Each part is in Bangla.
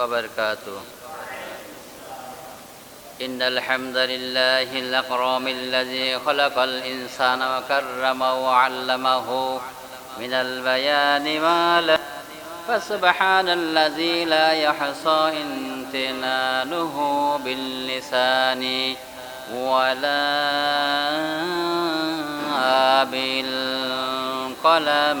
وبركاته. إن الحمد لله الأكرم الذي خلق الإنسان وكرمه وعلمه من البيان ما لا فسبحان الذي لا يحصى امتنانه باللسان ولا بالقلم.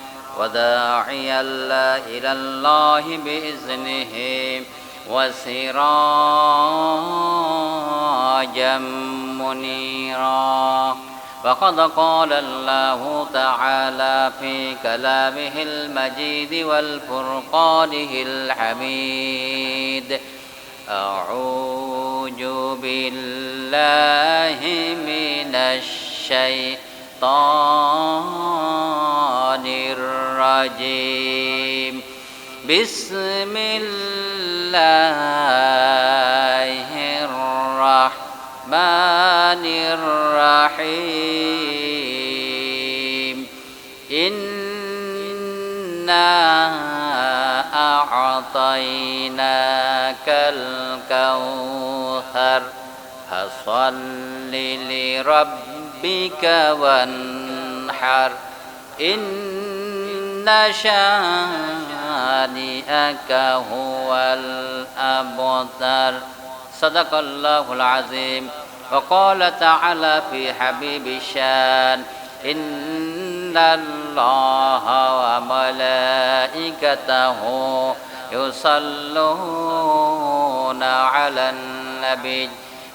وداعيا إلى الله بإذنه وسراجا منيرا. وقد قال الله تعالى في كلامه المجيد والفرقانه الحميد أعوذ بالله من الشيطان الرجيم. بسم الله الرحمن الرحيم. إنا أعطيناك الكوثر فصل لربك وانحر. إن شانئك هو الأبتر. صدق الله العظيم. وقال تعالى في حبيب الشان إن الله وملائكته يصلون على النبي.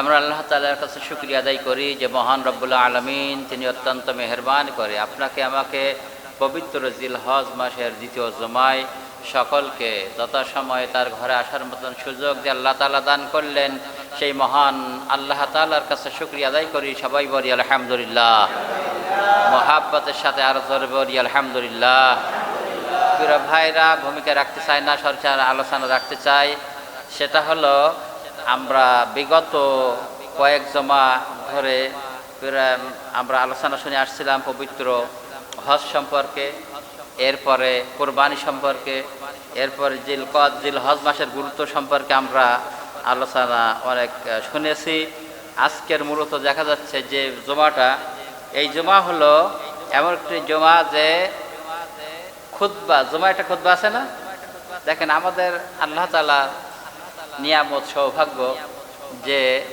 আমরা আল্লাহ তালার কাছে শুক্রিয়া আদায় করি যে মহান রব্বুল্লাহ আলমিন তিনি অত্যন্ত মেহরবান করে আপনাকে, আমাকে পবিত্র জিল হজ মাসের দ্বিতীয় জমায় সকলকে যথাসময়ে তার ঘরে আসার মতন সুযোগ যে আল্লাহ তালা দান করলেন, সেই মহান আল্লাহ তালার কাছে শুক্রিয়া আদায় করি। সবাই বলি আলহামদুলিল্লাহ। মহাব্বতের সাথে আরও জোরে বলি আলহামদুলিল্লাহ। ভাইরা, ভূমিকা রাখতে চায় না সরকার আলোচনা রাখতে চায় সেটা হলো আমরা বিগত কয়েক জমা ধরে আমরা আলোচনা শুনে আসছিলাম পবিত্র হজ সম্পর্কে, এরপরে কোরবানি সম্পর্কে, এরপরে জিল কদ, জিল হজ মাসের গুরুত্ব সম্পর্কে আমরা আলোচনা অনেক শুনেছি। আজকের মূলত দেখা যাচ্ছে যে জমাটা, এই জমা হলো এমন একটি জমা যে খুদ্া জমা একটা খুদ্া আছে না? দেখেন আমাদের আল্লাহ তালা নিয়ামত সৌভাগ্য যে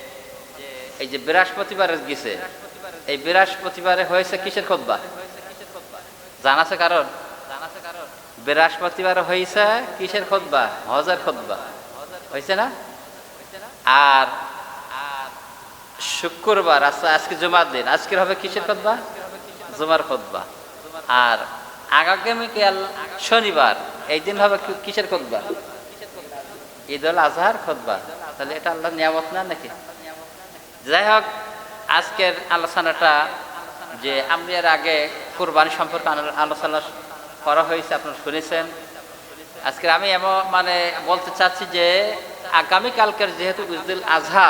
এই যে বৃহস্পতিবারে গেছে। এই বৃহস্পতিবারে হয়েছে কিসের খোদবা? জানাছে কারণ বৃহস্পতিবারে হয়েছে কিসের খোদবা? হজের খোদবা। হয়েছে না? আর শুক্রবার আচ্ছা আজকে জুমার দিন। আজকের হবে কিসের খোদবা? জুমার খোদবা। আর আগামীকাল শনিবার, এই দিন হবে কিসের খোদবা? ঈদ উল আজহার খোদবা। তাহলে এটা আল্লাহ নিয়ামত না নাকি? যাই হোক, আজকের আলোচনাটা যে আমি এর আগে কোরবানি সম্পর্কে আলোচনা করা হয়েছে, আপনারা শুনেছেন। আজকে আমি এমন মানে বলতে চাচ্ছি যে আগামীকালকের যেহেতু ঈদুল আজহা,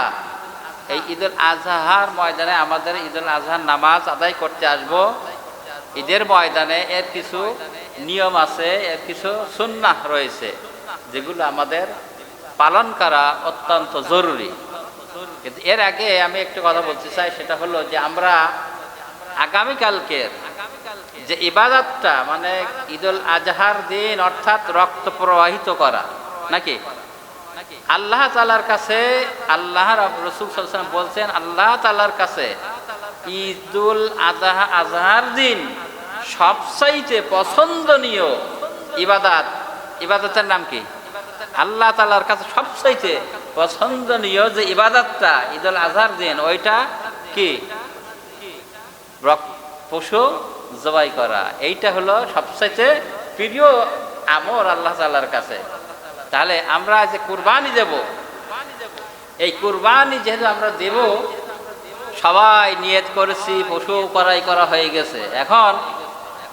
এই ঈদুল আজহার ময়দানে আমাদের ঈদুল আজহার নামাজ আদায় করতে আসব। ঈদের ময়দানে এর কিছু নিয়ম আছে, এর কিছু সুন্নাহ রয়েছে। যেগুলো আমাদের পালন করা অত্যন্ত জরুরি। কিন্তু এর আগে আমি একটু কথা বলতে চাই, সেটা হলো যে আমরা আগামীকালকের যে ইবাদতটা মানে ঈদুল আজহার দিন অর্থাৎ রক্ত প্রবাহিত করা, নাকি? আল্লাহ তালার কাছে, আল্লাহ রসুল বলছেন, আল্লাহ তালার কাছে ঈদুল আজহা আজহার দিন সবচাইতে পছন্দনীয় ইবাদাত। ইবাদতের নাম কি? আল্লাহ তালার কাছে সবচাইতে পছন্দনীয় যে ইবাদতটা ঈদুল আজহার দিন, ওইটা কি? পশু জবাই করা। এইটা হলো সবচাইতে প্রিয় আমর আল্লাহ তাল্লার কাছে। তাহলে আমরা যে কুরবানি দেব, এই কুরবানি যেহেতু আমরা দেব, সবাই নিয়ত করেছি, পশু করাই করা হয়ে গেছে। এখন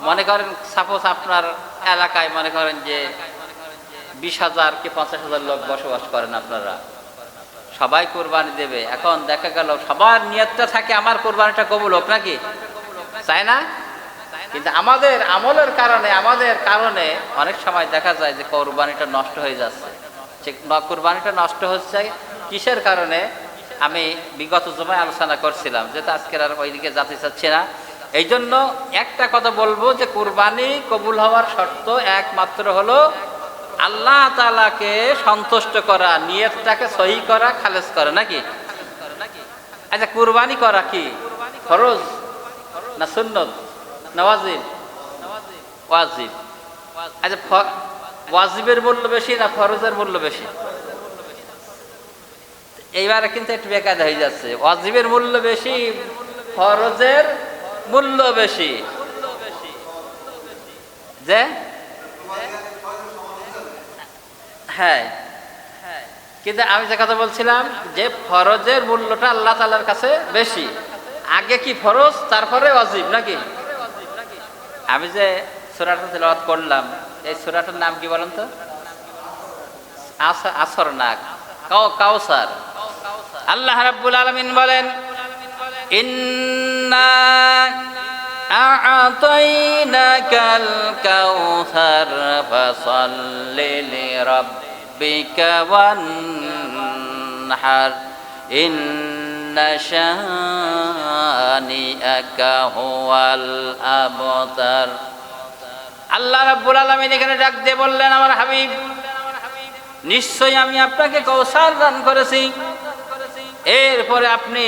মনে করেন সাপোজ আপনার এলাকায় মনে করেন যে বিশ হাজার কি পঞ্চাশ হাজার লোক বসবাস করেন আপনারা। সবাই কোরবানি দেবে। এখন দেখা গেল সবার নিয়তটা থাকে, আমার কোরবানিটা কবুল হোক নাকি? চায় না? কিন্তু আমাদের আমলের কারণে, আমাদের কারণে অনেক সময় দেখা যায় যে কোরবানিটা নষ্ট হয়ে যাচ্ছে। কোরবানিটা নষ্ট হচ্ছে কিসের কারণে? আমি বিগত জমায় আলোচনা করছিলাম যেটা আজকের আর ওইদিকে যেতে চাচ্ছি না। এই জন্য একটা কথা বলব যে কোরবানি কবুল হওয়ার শর্ত একমাত্র হলো আল্লাহ তালাকে সন্তুষ্ট করা, নিয়তটাকে সহি করা, খালেজ করে নাকি? আচ্ছা কুরবানি করা কি? ফরজ না সুন্নত? না ওয়াজিব? ওয়াজিব। আচ্ছা ওয়াজিবের মূল্য বেশি না ফরজের মূল্য বেশি? এইবারে কিন্তু একটু বেকায়দা হয়ে যাচ্ছে। ওয়াজিবের মূল্য বেশি, ফরজের মূল্য বেশি। যে হ্যাঁ। কিন্তু আমি যে কথা বলছিলাম যে ফরজের মূল্যটা আল্লাহ তালার কাছে বেশি। আগে কি ফরজ, তারপরে অজিব নাকি? আমি যে সুরাটা তেলাওয়াত করলাম, এই সুরাটার নাম কি বলেন তো? আস- আসর নাগ। কাউ- কাউসার আল্লাহ রাব্বুল আলামিন বলেন, ইন্না আ'তাইনাকাল কাউসার ফাসাল্লি লিরাব্বিকা ওয়ানহার ইন্না শানিআকা হুয়াল আবতার আল্লাহ রাব্বুল আলামিন এখানে ডাক দিয়ে বললেন, আমার হাবিব, নিশ্চয়ই আমি আপনাকে কৌশল দান করেছি। এরপরে আপনি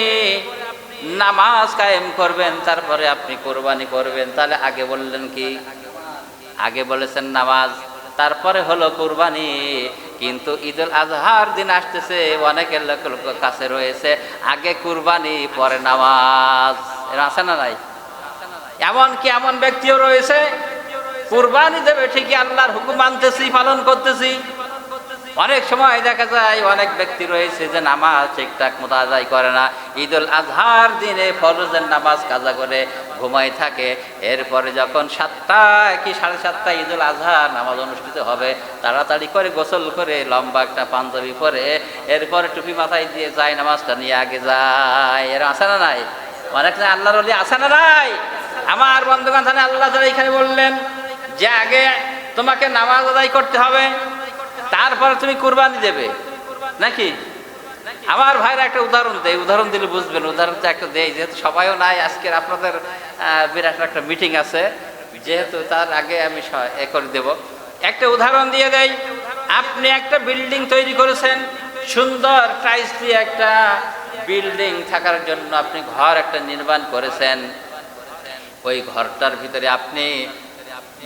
নামাজ কায়েম করবেন, তারপরে আপনি কোরবানি করবেন। তাহলে আগে বললেন কি? আগে বলেছেন নামাজ, তারপরে হলো কোরবানি। কিন্তু ঈদুল আজহার দিন আসতেছে, অনেকের লোক লোক কাছে রয়েছে, আগে কুরবানি, পরে নামাজ। এরা আছে না নাই? এমন কি এমন ব্যক্তিও রয়েছে, কুরবানি দেবে ঠিকই, আল্লাহর হুকুম মানতেছি, পালন করতেছি। অনেক সময় দেখা যায় অনেক ব্যক্তি রয়েছে যে নামাজ ঠিকঠাক মতো আদায় করে না। ঈদ উল আজহার দিনে ফরজের নামাজ কাজা করে ঘুমাই থাকে। এরপরে যখন সাতটায় কি সাড়ে সাতটায় উল আজহার নামাজ অনুষ্ঠিত হবে, তাড়াতাড়ি করে গোসল করে লম্বা একটা পাঞ্জাবি পরে এরপরে টুপি মাথায় দিয়ে যায়, নামাজটা নিয়ে আগে যায়। এর আসে না নাই? অনেক আল্লাহর অলি আসে না নাই? আমার বন্ধুগণ জানে আল্লাহ এখানে বললেন যে আগে তোমাকে নামাজ আদায় করতে হবে। তারপরে তুমি কুরবানি দেবে। নাকি? আমার ভাইরা একটা উদাহরণ দেয়, উদাহরণ দিলে বুঝবেন। উদাহরণটা একটা দেয়, যেহেতু সবাইও নাই, আজকের আপনাদের বিরাট একটা মিটিং আছে। যেহেতু তার আগে আমি এ করে দেব। একটা উদাহরণ দিয়ে দেয় আপনি একটা বিল্ডিং তৈরি করেছেন, সুন্দর টাইলস দিয়ে একটা বিল্ডিং থাকার জন্য আপনি ঘর একটা নির্মাণ করেছেন। ওই ঘরটার ভিতরে আপনি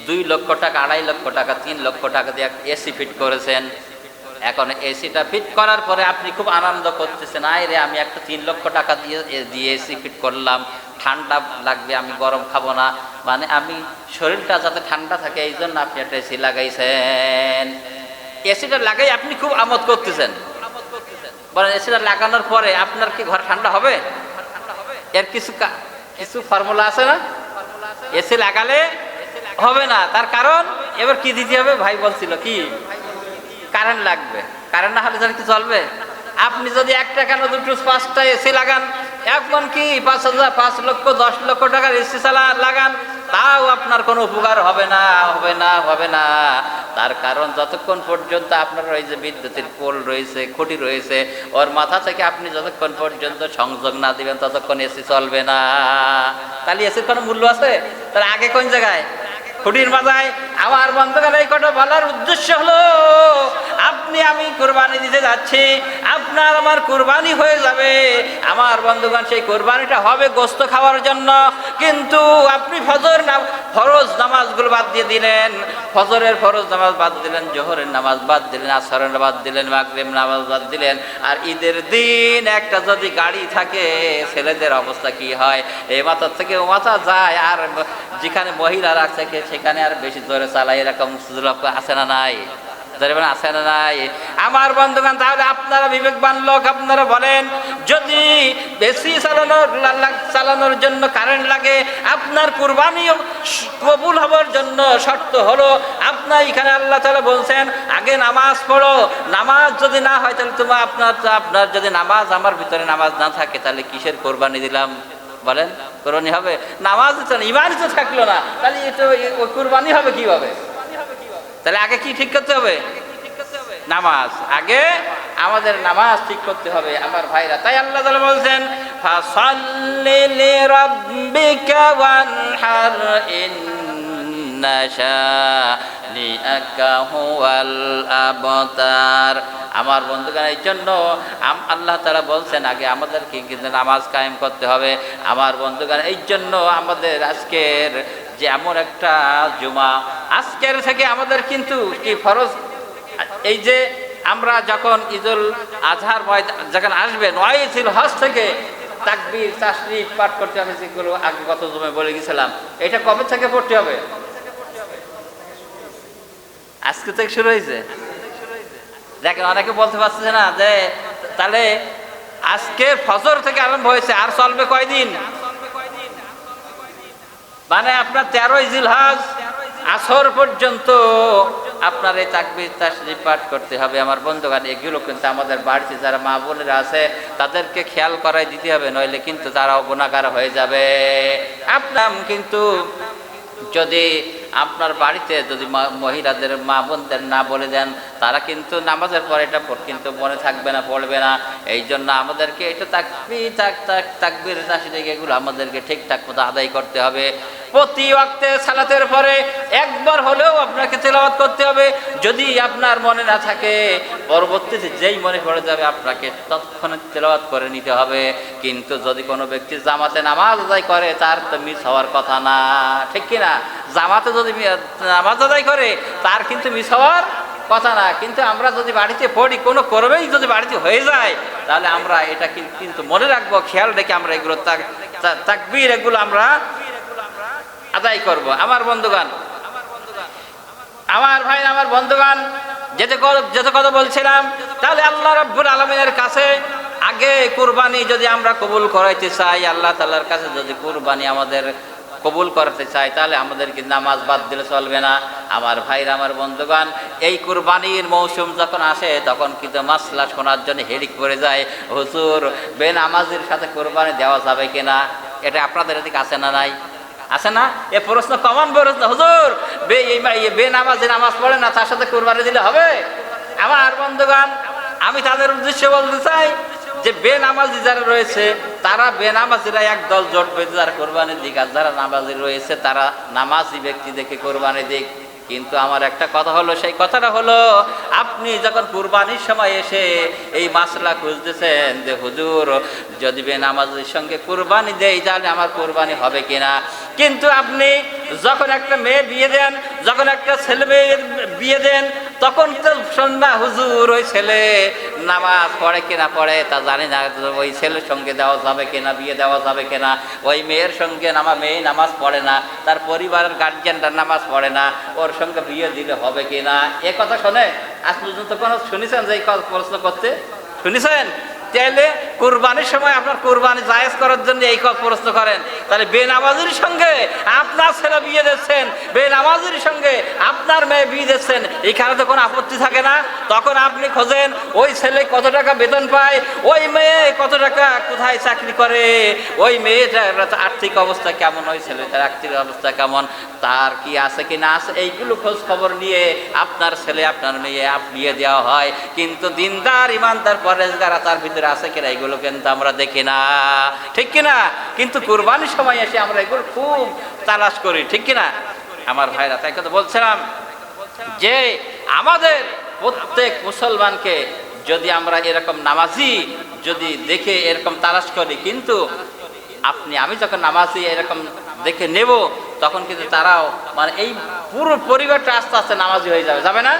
দুই লক্ষ টাকা, আড়াই লক্ষ টাকা, তিন লক্ষ টাকা দিয়ে এসি ফিট করেছেন। এখন এসিটা ফিট করার পরে আপনি খুব আনন্দ করতেছেন, আয় রে, আমি একটা তিন লক্ষ টাকা দিয়ে দিয়ে এসি ফিট করলাম। ঠান্ডা লাগবে, আমি গরম খাব না। মানে আমি শরীরটা যাতে ঠান্ডা থাকে, এই জন্য আপনি একটা এসি লাগাইছেন। এসিটা লাগাই আপনি খুব আমোদ করতেছেন। বলেন এসিটা লাগানোর পরে আপনার কি ঘর ঠান্ডা হবে? এর কিছু কিছু ফর্মুলা আছে না? এসি লাগালে হবে না। তার কারণ, এবার কি দিতে হবে? ভাই বলছিল, কি? কারেন্ট লাগবে। কারেন্ট না হলে কি চলবে? আপনি যদি একটা কেন দুটো পাঁচটা এসি লাগান, এখন কি পাঁচ হাজার, পাঁচ লক্ষ, দশ লক্ষ টাকার এসি চালা, লাগান? তাও আপনার কোনো উপকার হবে না হবে না হবে না। তার কারণ, যতক্ষণ পর্যন্ত আপনার ওই যে বিদ্যুতের পোল রয়েছে, খুঁটি রয়েছে, ওর মাথা থেকে আপনি যতক্ষণ পর্যন্ত সংযোগ না দিবেন, ততক্ষণ এসি চলবে না। তাহলে এসির কোনো মূল্য আছে? তাহলে আগে কোন জায়গায়? খুঁটির মাথায় আমার বন্ধুগণ এই কথা বলার উদ্দেশ্য হলো, আপনি আমি কোরবানি দিতে যাচ্ছি, আপনার আমার কোরবানি হয়ে যাবে। আমার বন্ধুগণ, সেই কোরবানিটা হবে গোস্ত খাওয়ার জন্য। কিন্তু আপনি ফজর নাম, ফরজ নামাজগুলো বাদ দিয়ে দিলেন। ফজরের ফরজ নামাজ বাদ দিলেন, জোহরের নামাজ বাদ দিলেন, আসরের বাদ দিলেন মাগরিব নামাজ বাদ দিলেন। আর ঈদের দিন একটা যদি গাড়ি থাকে, ছেলেদের অবস্থা কি হয়? এই মাথার থেকে ও মাথা যায়, আর যেখানে মহিলারা থাকে সেখানে আর বেশি জোরে চালায় এরকম সুযোগ আছে না নাই? আছে না নাই? আমার বন্ধুগণ, তাহলে আপনারা বিবেকবান লোক, আপনারা বলেন, যদি বেশি চালানোর চালানোর জন্য কারেন্ট লাগে, আপনার কুরবানিও স- কবুল হবার জন্য শর্ত হলো আপনার এখানে আল্লাহ তালা বলছেন, আগে নামাজ পড়ো, নামাজ যদি না হয়, তাহলে তোমার আপনার আপনার যদি নামাজ, আমার ভিতরে নামাজ না থাকে, তাহলে কিসের কোরবানি দিলাম? বলেন কোরবানি হবে। নামাজ ইমান তো থাকল না। তাহলে এটা কোরবানি হবে কীভাবে? তাহলে আগে কি ঠিক করতে হবে? নামাজ। আগে আমাদের নামাজ ঠিক করতে হবে, আমার ভাইরা। তাই আল্লাহ বলছেন, ফাসাল্লি লিরাব্বিকা ওয়ানহার আবতার। আমার বন্ধুগণ, এই জন্য আল্লাহ তারা বলছেন আগে আমাদেরকে কিন্তু নামাজ কায়েম করতে হবে। আমার বন্ধুগণ, এই জন্য আমাদের আজকের যে এমন একটা জুমা, আজকের থেকে আমাদের কিন্তু কি ফরজ? এই যে আমরা যখন ঈদুল আজহার যখন আসবে নয়ছিল হজ থেকে তাকবির তাসরিফ পাঠ করতে হবে, যেগুলো আগে গত জমে বলে গেছিলাম, এটা কবে থেকে পড়তে হবে? আজকে থেকে শুরু হয়েছে। দেখেন, অনেকে বলতে পারছে না যে, তাহলে আজকে ফজর থেকে আরম্ভ হয়েছে, আর চলবে কয়দিন? মানে আপনার তেরোই জিলহাজ, আসর পর্যন্ত আপনার এই তাকবির, তাসরিফ পাঠ করতে হবে। আমার বন্ধুগান এগুলো কিন্তু আমাদের বাড়িতে যারা মা বোনেরা আছে, তাদেরকে খেয়াল করাই দিতে হবে, নইলে কিন্তু তারাও গুণাগার হয়ে যাবে। আপনার কিন্তু যদি আপনার বাড়িতে যদি মহিলাদের মা বোনদের না বলে দেন, তারা কিন্তু নামাজের পর এটা কিন্তু মনে থাকবে না, পড়বে না। এই জন্য আমাদেরকে এটা তাকবি তাক তাক তাকবির তাসরিক এগুলো আমাদেরকে ঠিকঠাক মতো আদায় করতে হবে। প্রতি ওয়াক্তে সালাতের পরে একবার হলেও আপনাকে তেলাওয়াত করতে হবে। যদি আপনার মনে না থাকে, পরবর্তীতে যেই মনে পড়ে যাবে, আপনাকে তৎক্ষণাৎ তেলাওয়াত করে নিতে হবে। কিন্তু যদি কোনো ব্যক্তি জামাতে নামাজ আদায় করে, তার তো মিস হওয়ার কথা না। ঠিক কি না? জামাতে যদি নামাজ আদায় করে, তার কিন্তু মিস হওয়ার কথা না। কিন্তু আমরা যদি বাড়িতে পড়ি, কোনো করবেই যদি বাড়িতে হয়ে যায়, তাহলে আমরা এটা কিন- কিন্তু মনে রাখব, খেয়াল রেখে আমরা এগুলো তাক- তা- এগুলো আমরা আদায় করব। আমার বন্ধুগান আমার ভাই আমার বন্ধুগান যেতে যেতে কথা বলছিলাম, তাহলে আল্লাহ রব্বুল আলমিনের কাছে আগে কুরবানি যদি আমরা কবুল করাইতে চাই, আল্লাহ তাল্লার কাছে যদি কুরবানি আমাদের কবুল করাতে চাই, তাহলে আমাদেরকে নামাজ বাদ দিলে চলবে না। আমার ভাইরা আমার বন্ধুগান এই কুরবানির মৌসুম যখন আসে, তখন কিন্তু মাসলা শোনার জন্য হেরিক পড়ে যায়। হুজুর, বেনামাজির সাথে কোরবানি দেওয়া যাবে কিনা? এটা আপনাদের এদিকে আছে না নাই? আছে না? এ প্রশ্ন কমন প্রশ্ন, হুজুর। বে এই বে নামাজে নামাজ পড়ে না, তার সাথে কোরবানি দিলে হবে? আমার বন্ধুগান আমি তাদের উদ্দেশ্যে বলতে চাই যে বে নামাজি যারা রয়েছে, তারা বে নামাজিরা এক দল জোট বেঁধে যারা কোরবানি দিক, আর যারা নামাজি রয়েছে, তারা নামাজি ব্যক্তি দেখে কোরবানি দিক। কিন্তু আমার একটা কথা হলো, সেই কথাটা হলো, আপনি যখন কুরবানির সময় এসে এই মাসলা খুঁজতেছেন যে, হুজুর, যদি বে নামাজের সঙ্গে কুরবানি দেয় তাহলে আমার কুরবানি হবে কিনা? কিন্তু আপনি যখন একটা মেয়ে বিয়ে দেন, যখন একটা ছেলে মেয়ে বিয়ে দেন তখন তো সন্ধ্যা হুজুর, ওই ছেলে নামাজ পড়ে কিনা পড়ে তা জানি না, ওই ছেলের সঙ্গে দেওয়া যাবে কিনা, বিয়ে দেওয়া যাবে কিনা, ওই মেয়ের সঙ্গে নামা মেয়ে নামাজ পড়ে না, তার পরিবারের গার্জিয়ানরা নামাজ পড়ে না, ওর সঙ্গে বিয়ে দিলে হবে কিনা, এ কথা শোনে? আজ পর্যন্ত কোনো শুনেছেন যে এই প্রশ্ন করতে? শুনেছেন? তাহলে কুরবানির সময় আপনার কুরবানি জায়েজ করার জন্য এই কথা প্রশ্ন করেন। তাহলে বেনামাজির সঙ্গে আপনার ছেলে বিয়ে দিচ্ছেন, বেনামাজির সঙ্গে আপনার মেয়ে বিয়ে দিচ্ছেন, এখানে তো কোনো আপত্তি থাকে না। তখন আপনি খোঁজেন, ওই ছেলে কত টাকা বেতন পায়, ওই মেয়ে কত টাকা কোথায় চাকরি করে, ওই মেয়েটার আর্থিক অবস্থা কেমন, ওই ছেলেটার আর্থিক অবস্থা কেমন, তার কি আছে কি না আছে, এইগুলো খোঁজ খবর নিয়ে আপনার ছেলে আপনার মেয়ে বিয়ে দেওয়া হয়। কিন্তু দিনদার, ইমানদার পরেজগার তার ভিতরে আছে কিনা, এগুলো কিন্তু আমরা দেখি না। ঠিক কিনা? কিন্তু কুরবানির সময় এসে আমরা এগুলো খুব তালাশ করি, ঠিক কিনা? আমার ভাইরা, তাই কথা বলছিলাম যে আমাদের প্রত্যেক মুসলমানকে যদি আমরা এরকম নামাজি, যদি দেখে এরকম তালাশ করি, কিন্তু আপনি, আমি যখন নামাজি এরকম দেখে নেব, তখন কিন্তু তারাও মানে এই পুরো পরিবারটা আস্তে আস্তে নামাজি হয়ে যাবে যাবে না?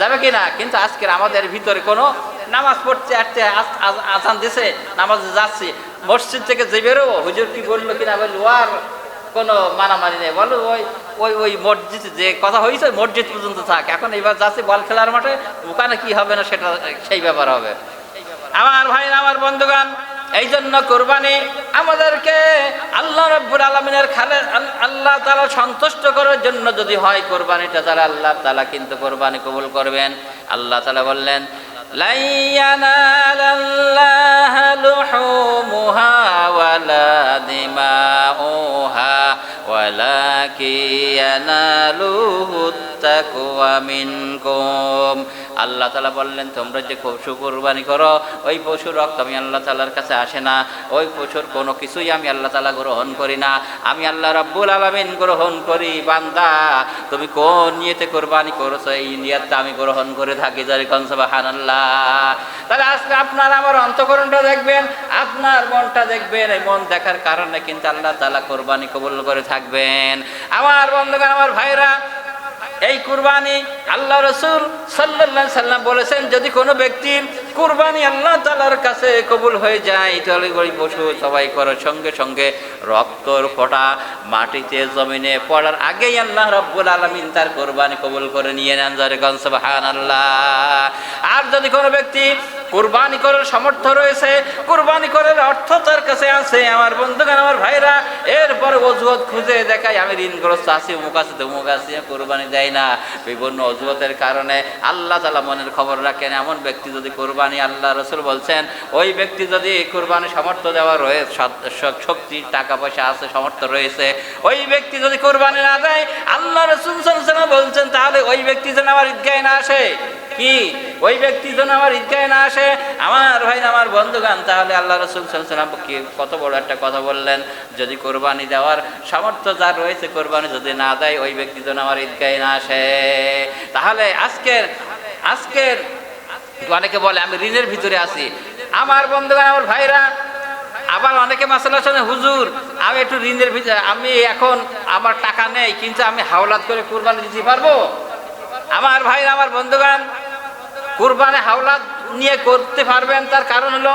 যাবে কি না কিন্তু আজকের আমাদের ভিতরে কোনো নামাজ পড়তে আসতে আসান দিছে, নামাজে যাচ্ছি। মসজিদ থেকে যে বেরোবো, হুজুর কি বলল কিনা বলল, আর কোনো মানামানি নেই। বলো, ওই ওই ওই মসজিদ যে কথা হয়েছে মসজিদ পর্যন্ত থাক। এখন এবার যাচ্ছে বল খেলার মাঠে, ওখানে কি হবে না সেটা সেই ব্যাপার হবে। আমার ভাই আমার বন্ধুগান এই জন্য কোরবানি আমাদেরকে আল্লাহ রব্বুর আলমিনের খালে আল্লাহ তালা সন্তুষ্ট করার জন্য যদি হয় কোরবানিটা, তাহলে আল্লাহ তালা কিন্তু কোরবানি কবুল করবেন। আল্লাহ তালা বললেন لن ينال الله لحومها ولا دماؤها ولكن يناله মিনকুম। আল্লাহ তালা বললেন, তোমরা যে পশু কোরবানি করো, ওই পশুর রক্ত আমি আল্লাহ তালার কাছে আসে না। ওই পশুর কোনো কিছুই আমি আল্লাহ তালা গ্রহণ করি না। আমি আল্লাহ রব্বুল আলমিন গ্রহণ করি, বান্দা। তুমি কোন নিয়েতে কোরবানি করেছ? এই নিয়াতটা আমি গ্রহণ করে থাকি জারি কনসবাহান আল্লাহ তাহলে আজকে আপনার আমার অন্তকরণটা দেখবেন, আপনার মনটা দেখবেন, এই মন দেখার কারণে কিন্তু আল্লাহ তালা কোরবানি কবুল করে থাকবেন। আমার বন্ধুগণ, আমার ভাইরা এই কুরবানি আল্লাহ রসুল সাল্লাহ সাল্লাম বলেছেন, যদি কোনো ব্যক্তির কুরবানি আল্লাহ তালার কাছে কবুল হয়ে যায়, তাহলে ওই পশু সবাই করার সঙ্গে সঙ্গে রক্তর ফোঁটা মাটিতে, জমিনে পড়ার আগেই আল্লাহ রব্বুল আলমিন তার কোরবানি কবুল করে নিয়ে নেন যারে গনসবাহান আল্লাহ আর যদি কোনো ব্যক্তি কুরবানি করার সামর্থ্য রয়েছে, কুরবানি করার অর্থ তার কাছে আছে, আমার বন্ধুগান আমার ভাইরা, এরপরে অজুহত খুঁজে দেখায়, আমি ঋণগ্রস্ত আছি মুখ আছে, তমুক আছি, কোরবানি দেয় না, বিভিন্ন অজুহতের কারণে আল্লাহ তালা মনের খবর রাখেন, এমন ব্যক্তি যদি কোরবানি আল্লাহ রসুল বলছেন, ওই ব্যক্তি যদি কোরবানি সমর্থ দেওয়া রয়েছে শক্তি, টাকা পয়সা আছে সমর্থ রয়েছে, ওই ব্যক্তি যদি কোরবানি না দেয়, আল্লাহ রসুল বলছেন, তাহলে ওই ব্যক্তি যেন আমার ঈদগায় না আসে। কি? ওই ব্যক্তি যেন আমার ঈদগায় না আসে। আমার ভাই, আমার বন্ধুগান তাহলে আল্লাহ রসুল সাল্লাম কি কত বড় একটা কথা বললেন। যদি কোরবানি দেওয়ার সামর্থ্য যার রয়েছে কোরবানি, যদি না দেয়, ওই ব্যক্তি যেন আমার ঈদগায় না আসে। তাহলে আজকের আজকের অনেকে বলে, আমি ঋণের ভিতরে আছি। আমার বন্ধুগান আমার ভাইরা, আবার অনেকে মাসালা শোনে, হুজুর, আমি একটু ঋণের ভিতরে, আমি এখন আমার টাকা নেই, কিন্তু আমি হাওলাত করে কোরবানি দিতে পারব? আমার ভাই আমার বন্ধুগান কুরবানে হাওলা নিয়ে করতে পারবেন, তার কারণ হলো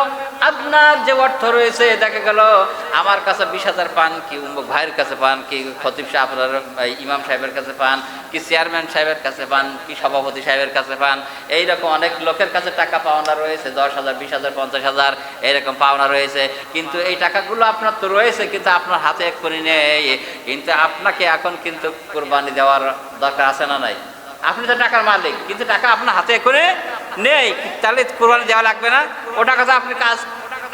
আপনার যে অর্থ রয়েছে, দেখা গেল আমার কাছে বিশ হাজার পান, কি উমুক ভাইয়ের কাছে পান, কি খতিব সাহেব আপনার ইমাম সাহেবের কাছে পান, কি চেয়ারম্যান সাহেবের কাছে পান, কি সভাপতি সাহেবের কাছে পান, এইরকম অনেক লোকের কাছে টাকা পাওনা রয়েছে, দশ হাজার, বিশ হাজার, পঞ্চাশ হাজার, এইরকম পাওনা রয়েছে। কিন্তু এই টাকাগুলো আপনার তো রয়েছে, কিন্তু আপনার হাতে এক করে নেই। কিন্তু আপনাকে এখন কিন্তু কোরবানি দেওয়ার দরকার আছে না নাই? আপনি তো টাকার মালিক, কিন্তু টাকা আপনার হাতে করে নেই। তাহলে কোরবানি দেওয়া লাগবে না। ও টাকা তো আপনি কাজ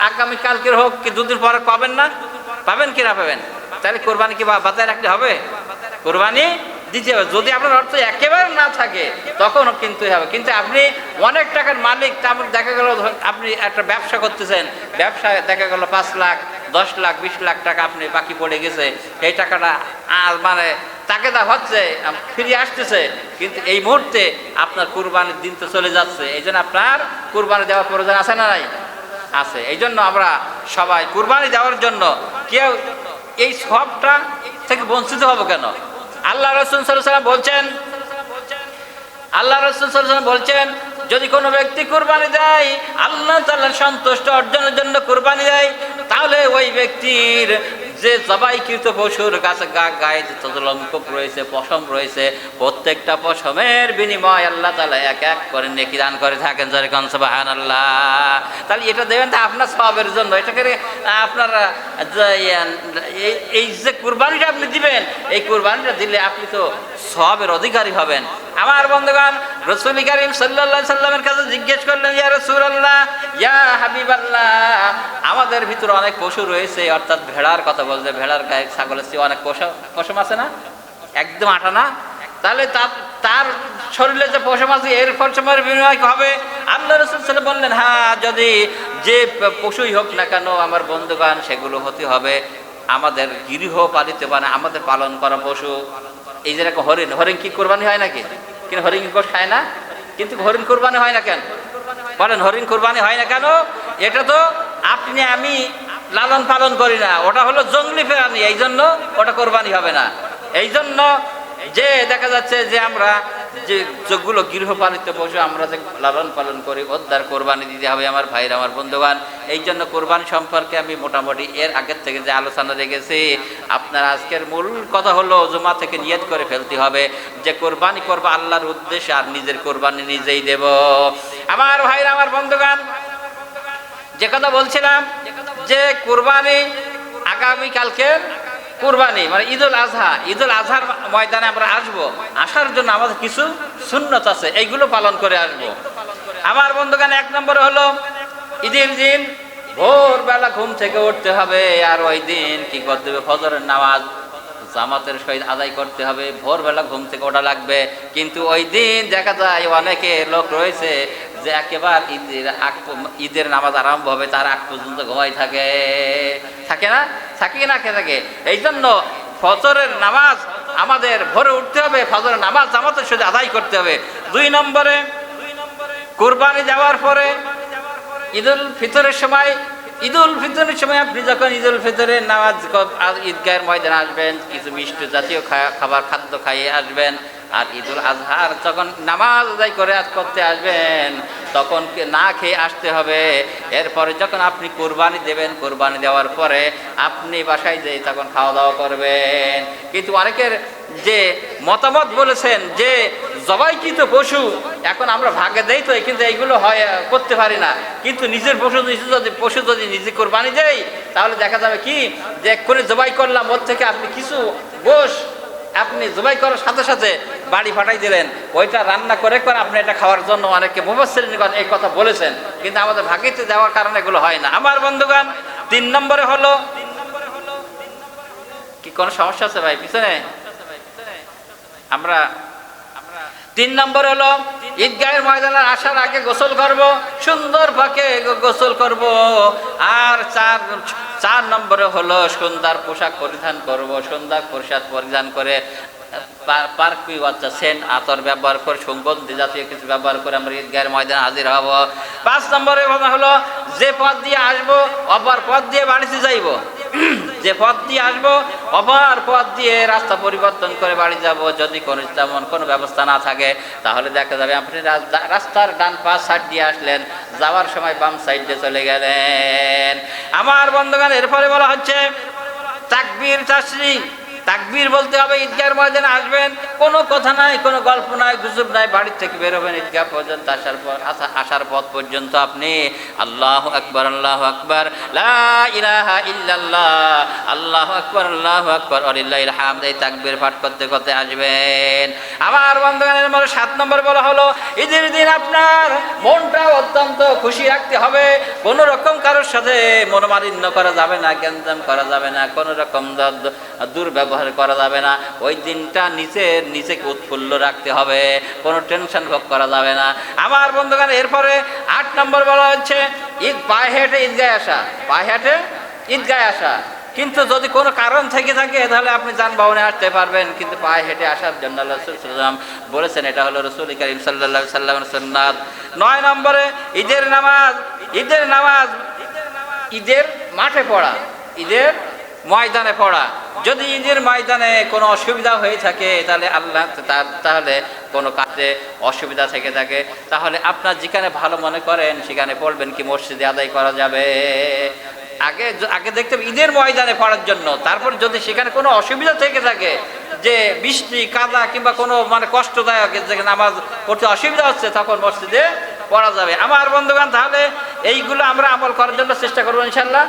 আগামী কালকে হোক কি দুদিন পরে পাবেন না? পাবেন কিনা পাবেন? তাহলে কোরবানি কি বাতায় রাখতে হবে? কোরবানি হবে। যদি আপনার অর্থ একেবারে না থাকে, তখনও কিন্তু হবে। কিন্তু আপনি অনেক টাকার মালিক তারপর দেখা গেল আপনি একটা ব্যবসা করতেছেন। ব্যবসা দেখা গেল পাঁচ লাখ, দশ লাখ, বিশ লাখ টাকা আপনি বাকি পড়ে গেছে। এই টাকাটা আর মানে তাকে দা হচ্ছে ফিরে আসতেছে। কিন্তু এই মুহূর্তে আপনার কুরবানির দিন তো চলে যাচ্ছে। এই জন্য আপনার কুরবানি দেওয়ার প্রয়োজন আছে না নাই? আছে। এই জন্য আমরা সবাই কুরবানি দেওয়ার জন্য কেউ এই সবটা থেকে বঞ্চিত হব কেন? আল্লাহ রসুল সাল্লাম বলছেন, আল্লাহ রসুল সাল্লাম বলছেন, যদি কোনো ব্যক্তি কোরবানি দেয়, আল্লাহ তাল্লাহ সন্তুষ্ট অর্জনের জন্য কোরবানি দেয়, তাহলে ওই ব্যক্তির যে জবাইকৃত পশুর কাছে গা গায়ে তদলঙ্কপ রয়েছে, পশম রয়েছে, প্রত্যেকটা পশমের বিনিময় আল্লাহ তালা এক এক করে নেকি দান করে থাকেন যারে কনসবাহান আল্লাহ তাহলে এটা দেবেন তা আপনার সবের জন্য। এটাকে আপনার, যে এই- যে কুরবানিটা আপনি দিবেন, এই কুরবানিটা দিলে আপনি তো সবের অধিকারী হবেন। আমার বন্ধুগণ, রসুল করিম সাল্লাল্লাহু সাল্লামের কাছে জিজ্ঞেস করলেন রাসূলুল্লাহ, ইয়া হাবিবাল্লাহ। আমাদের ভিতরে অনেক পশু রয়েছে, অর্থাৎ ভেড়ার কথা বলছে ভেড়ার গায়ে ছাগলের চেয়ে অনেক পশু পশম আছে না? একদম আটা না? তাহলে তার তার শরীরে যে পশম আছে এর পশমের বিনিময় হবে? আল্লাহ রসুল সাল্লাম বললেন হ্যাঁ যদি যে পশুই হোক না কেন, আমার বন্ধুগান সেগুলো হতে হবে। আমাদের গৃহপালিত মানে আমাদের পালন করা পশু। এই যেরকম হরিণ হরিণ কি কোরবানি হয় নাকি? কিন্তু হরিণ খায় না? কিন্তু হরিণ কোরবানি হয় না কেন? বলেন, হরিণ কোরবানি হয় না কেন? এটা তো আপনি, আমি লালন পালন করি না। ওটা হলো জঙ্গলি প্রাণী, এই জন্য ওটা কোরবানি হবে না। এই জন্য যে দেখা যাচ্ছে যে আমরা যে যেগুলো গৃহপালিত পশু, আমরা যে লালন পালন করি, ওদ্দার কোরবানি দিতে হবে আমার ভাইয়ের, আমার বন্ধুবান এই জন্য কোরবানি সম্পর্কে আমি মোটামুটি এর আগের থেকে যে আলোচনা রেখেছি আপনার আজকের মূল কথা হলো জমা থেকে নিয়ত করে ফেলতে হবে যে কোরবানি করব আল্লাহর উদ্দেশ্যে আর নিজের কোরবানি নিজেই দেব। আমার ভাইরা, আমার বন্ধুগান যে কথা বলছিলাম যে কোরবানি আগামী কালকের কুরবানি মানে ঈদুল আজহা, ঈদুল আজহার ময়দানে আমরা আসব। আসার জন্য আমাদের কিছু সুন্নত আছে, এইগুলো পালন করে আসব। আমার বন্ধুগান এক নম্বরে হলো ঈদের দিন ভোরবেলা ঘুম থেকে উঠতে হবে, আর ওই দিন কি করতে হবে? ফজরের নামাজ জামাতের সহিত আদায় করতে হবে, ভোরবেলা ঘুম থেকে ওঠা লাগবে। কিন্তু ওই দিন দেখা যায় অনেকে লোক রয়েছে যে একেবারে ঈদের আগ ঈদের নামাজ আরম্ভ হবে, তার আগ পর্যন্ত ঘুমাই থাকে। থাকে না? থাকে না কে থাকে। এই জন্য ফজরের নামাজ আমাদের ভোরে উঠতে হবে, ফজরের নামাজ জামাতের সাথে আদায় করতে হবে। দুই নম্বরে, কুরবানি যাওয়ার পরে ঈদুল ফিতরের সময়, ঈদুল ফিতরের সময় আপনি যখন ঈদুল ফিতরের নামাজ ঈদগাহের ময়দানে আসবেন, কিছু মিষ্টি জাতীয় খাবার, খাদ্য খাইয়ে আসবেন আর ঈদুল আজহার যখন নামাজ আদায় করে আজ করতে আসবেন, তখন না খেয়ে আসতে হবে। এরপরে যখন আপনি কোরবানি দেবেন, কোরবানি দেওয়ার পরে আপনি বাসায় যেয়ে তখন খাওয়া দাওয়া করবেন। কিন্তু অনেকের যে মতামত বলেছেন যে জবাইকৃত পশু, এখন আমরা ভাগে দেই তো, কিন্তু এইগুলো হয়, করতে পারি না। কিন্তু নিজের পশু নিজে যদি, পশু যদি নিজে কোরবানি দেই, তাহলে দেখা যাবে কি? যে এক্ষুনি জবাই করলাম, ওর থেকে আপনি কিছু গোশ আপনি জবাই করার সাথে সাথে বাড়ি ফাটাই দিলেন। ওইটা রান্না করে করে আপনি এটা খাওয়ার জন্য অনেকে মুফাসসিরিনগণ এই কথা বলেছেন। কিন্তু আমাদের ভাগিতে দেওয়ার কারণে এগুলো হয় না। আমার বন্ধুগণ, তিন নম্বরে হলো, কি কোনো সমস্যা আছে ভাই পিছনে? আমরা, তিন নম্বর হলো, ঈদগাহের ময়দানে আসার আগে গোসল করব, সুন্দর ফাঁকে গোসল করব। আর চার চার নম্বরে হলো, সুন্দর পোশাক পরিধান করব, সুন্দর পোশাক পরিধান করে পার্কি বাচ্চা, সেন্ট আতর ব্যবহার করে, সুগন্ধি জাতীয় কিছু ব্যবহার করে আমরা ঈদগাহের ময়দানে হাজির হব। পাঁচ নম্বরে কথা হলো, যে পথ দিয়ে আসব, অপর পথ দিয়ে বাড়িতে যাইব। যে পথ দিয়ে আসব, অপর পথ দিয়ে রাস্তা পরিবর্তন করে বাড়ি যাব। যদি কোনো তেমন কোনো ব্যবস্থা না থাকে, তাহলে দেখা যাবে আপনি রাস্তা- রাস্তার ডান পাশ সাইড দিয়ে আসলেন, যাওয়ার সময় বাম সাইড দিয়ে চলে গেলেন। আমার বন্ধুগান এরপরে বলা হচ্ছে, তাকবীর চাষরি তাকবীর বলতে হবে, ঈদগার ময়দানে আসবেন। কোনো কথা নাই, কোনো গল্প নাই, গুজব নাই বাড়ির থেকে বেরোবেন ঈদগাহ পর্যন্ত আসার পর আসার পথ পর্যন্ত আপনি আল্লাহ আকবর আল্লাহ আকবর আল্লাহ আকবর আল্লাহ আকবর হামদ, এই তাকবীর পাঠ করতে করতে আসবেন। আমার বন্ধুগণের মধ্যে সাত নম্বর বলা হলো, ঈদের দিন আপনার মনটা অত্যন্ত খুশি রাখতে হবে। কোনো রকম কারোর সাথে মনোমালিন্য করা যাবে না, গ্যাঞ্জাম করা যাবে না, কোনো রকম দ- দুর্ব্যবহার করা যাবে না। ওই দিনটা নিচের নিচেকে উৎফুল্ল রাখতে হবে। কোনো টেনশন ভোগ করা যাবে না। আমার বন্ধুগণ, এরপরে আট নম্বর বলা হচ্ছে, ঈদ পায়ে হেঁটে ঈদগায় আসা। পায়ে হেঁটে ঈদগায় আসা। কিন্তু যদি কোনো কারণ থেকে থাকে, তাহলে আপনি যানবাহনে আসতে পারবেন। কিন্তু পায়ে হেঁটে আসার জন্য ওয়াসাল্লাম বলেছেন, এটা হলো রসুল করিম সাল্লাহ সাল্লামের সুন্নাত। নয় নম্বরে, ঈদের নামাজ ঈদের নামাজ, ঈদের মাঠে পড়া, ঈদের ময়দানে পড়া। যদি ঈদের ময়দানে কোনো অসুবিধা হয়ে থাকে, তাহলে আল্লাহ তাহলে কোনো কাজে অসুবিধা থেকে থাকে। তাহলে আপনার যেখানে ভালো মনে করেন, সেখানে পড়বেন কি মসজিদে আদায় করা যাবে। আগে আগে দেখতে ঈদের ময়দানে পড়ার জন্য। তারপর যদি সেখানে কোনো অসুবিধা থেকে থাকে, যে বৃষ্টি, কাদা কিংবা কোনো মানে কষ্টদায়ক যেখানে আমার পড়তে অসুবিধা হচ্ছে, তখন মসজিদে পড়া যাবে। আমার বন্ধুগান তাহলে এইগুলো আমরা আমল করার জন্য চেষ্টা করব ইনশাল্লাহ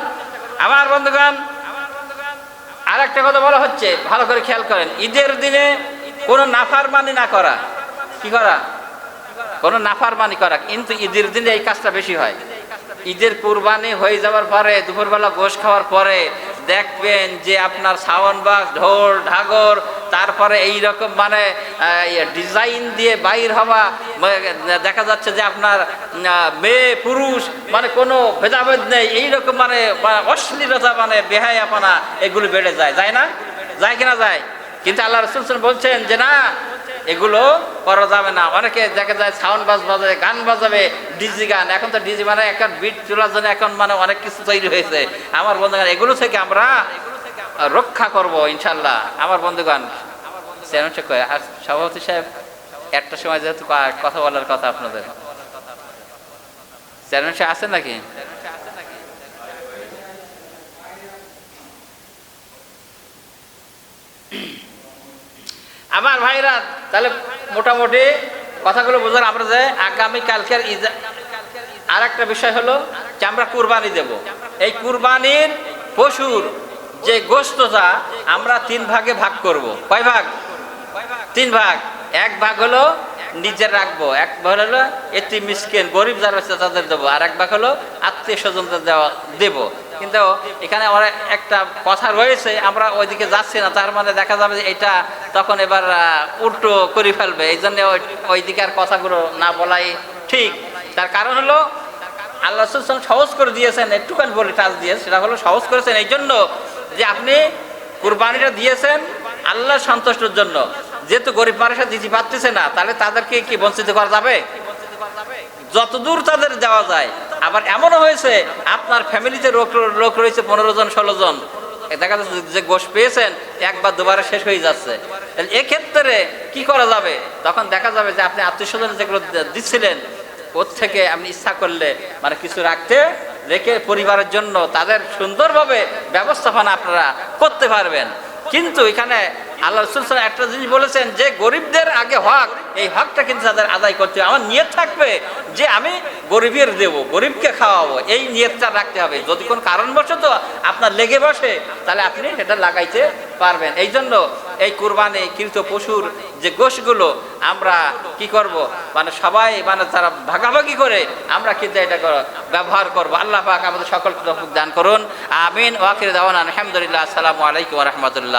আমার বন্ধুগান আর একটা কথা বলা হচ্ছে, ভালো করে খেয়াল করেন, ঈদের দিনে কোনো নাফার মানি না করা। কি করা? কোনো নাফার মানি করা, কিন্তু ঈদের দিনে এই কাজটা বেশি হয়। ঈদের কোরবানি হয়ে যাওয়ার পরে, দুপুরবেলা গোশ খাওয়ার পরে দেখবেন যে আপনার সাওয়ান বাস ঢোল, ঢাগর, তারপরে এই রকম মানে ডিজাইন দিয়ে বাইর হওয়া মানে দেখা যাচ্ছে যে আপনার মেয়ে, পুরুষ মানে কোনো ভেদাভেদ নেই, এইরকম মানে অশ্লীলতা মানে বেহায়াপনা, এগুলো বেড়ে যায় যায় না? যায় কিনা যায়? কিন্তু আল্লাহ রসুল বলছেন যে না এগুলো করা যাবে না। অনেকে দেখা যায় সাউন্ড বাজ বাজাবে গান বাজাবে ডিজি গান। এখন তো ডিজি মানে এখন বিট তোলার জন্য এখন মানে অনেক কিছু তৈরি হয়েছে। আমার বন্ধুগণ, এগুলো থেকে আমরা রক্ষা করব ইনশাল্লাহ আমার সাহেব আর সভাপতি সাহেব, একটা সময় যেহেতু কথা বলার কথা আপনাদের। চেয়ারম্যান সাহেব আছেন নাকি? আমার ভাইরা, তাহলে মোটামুটি কথাগুলো বোঝার আমরা যে আগামী কালকের আর একটা বিষয় হলো যে আমরা কুরবানি দেব। এই কুরবানির পশুর যে গোস্তটা আমরা তিন ভাগে ভাগ করব। কয় ভাগ? তিন ভাগ। এক ভাগ হলো নিজের রাখব, এক ভাগ হলো এটি মিসকেন, গরিব যারা আছে তাদের দেবো, আর এক ভাগ হলো আত্মীয় স্বজনদের দেওয়া দেবো। কিন্তু এখানে আমার একটা কথা রয়েছে, আমরা ওইদিকে যাচ্ছি না, তার মানে দেখা যাবে যে এটা তখন এবার উল্টো করে ফেলবে। এই জন্য ওইদিকে আর কথাগুলো না বলাই ঠিক। তার কারণ হলো, আল্লাহ রসুল সহজ করে দিয়েছেন একটুখানি বলে টাচ দিয়ে, সেটা হলো সহজ করেছেন এই জন্য যে আপনি কুরবানিটা দিয়েছেন আল্লাহ সন্তুষ্টর জন্য। যেহেতু গরিব মানুষরা দিতে পারতেছে না, তাহলে তাদেরকে কি বঞ্চিত করা যাবে? যতদূর তাদের দেওয়া যায়। আবার এমনও হয়েছে, আপনার ফ্যামিলিতে লোক লোক রয়েছে পনেরো জন, ষোলো জন। দেখা যাচ্ছে যে গোশ পেয়েছেন, একবার দুবার শেষ হয়ে যাচ্ছে। এক্ষেত্রে কি করা যাবে? তখন দেখা যাবে যে আপনি আত্মীয়স্বজন যেগুলো দিচ্ছিলেন ওর থেকে আপনি ইচ্ছা করলে মানে কিছু রাখতে, রেখে পরিবারের জন্য তাদের সুন্দরভাবে ব্যবস্থাপনা আপনারা করতে পারবেন। কিন্তু এখানে আল্লাহ রসুল একটা জিনিস বলেছেন যে গরিবদের আগে হক, এই হকটা কিন্তু তাদের আদায় করতে হবে। আমার নিয়ত থাকবে যে আমি গরিবের দেব, গরিবকে খাওয়াবো, এই নিয়তটা রাখতে হবে। যদি কোন কারণবশত আপনার লেগে বসে, তাহলে আপনি সেটা লাগাইতে পারবেন। এই জন্য এই কুরবানি কৃত পশুর যে গোশগুলো, আমরা কি করব? মানে সবাই মানে তারা ভাগাভাগি করে, আমরা কিন্তু এটা ব্যবহার করব। আল্লাহ পাক আমাদের সকলকে দান করুন। আমিন। ওয়াকির দাওয়ান আলহামদুলিল্লাহ। আসসালামু আলাইকুম রহমতুল্লাহ।